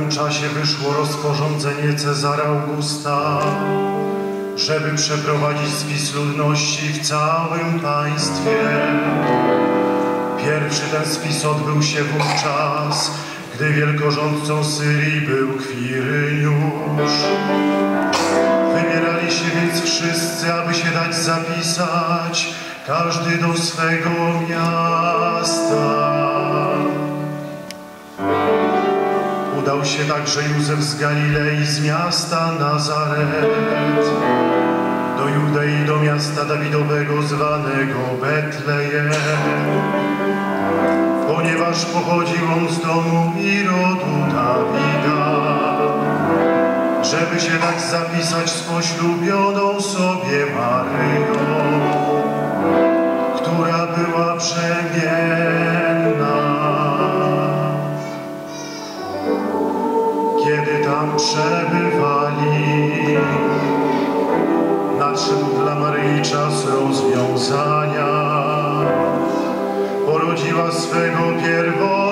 owym czasie wyszło rozporządzenie Cezara Augusta, żeby przeprowadzić spis ludności w całym państwie. Pierwszy ten spis odbył się wówczas, gdy wielkorządcą Syrii był Kwiryniusz. Wybierali się więc wszyscy, aby się dać zapisać, każdy do swego miasta. Udał się także Józef z Galilei, z miasta Nazaret, do Judei, do miasta Dawidowego zwanego Betlejem, ponieważ pochodził on z domu i rodu Dawida, żeby się tak zapisać z poślubioną sobie Maryją, która była brzemienna. Dla Maryi czas rozwiązania. Porodziła swego pierwotnego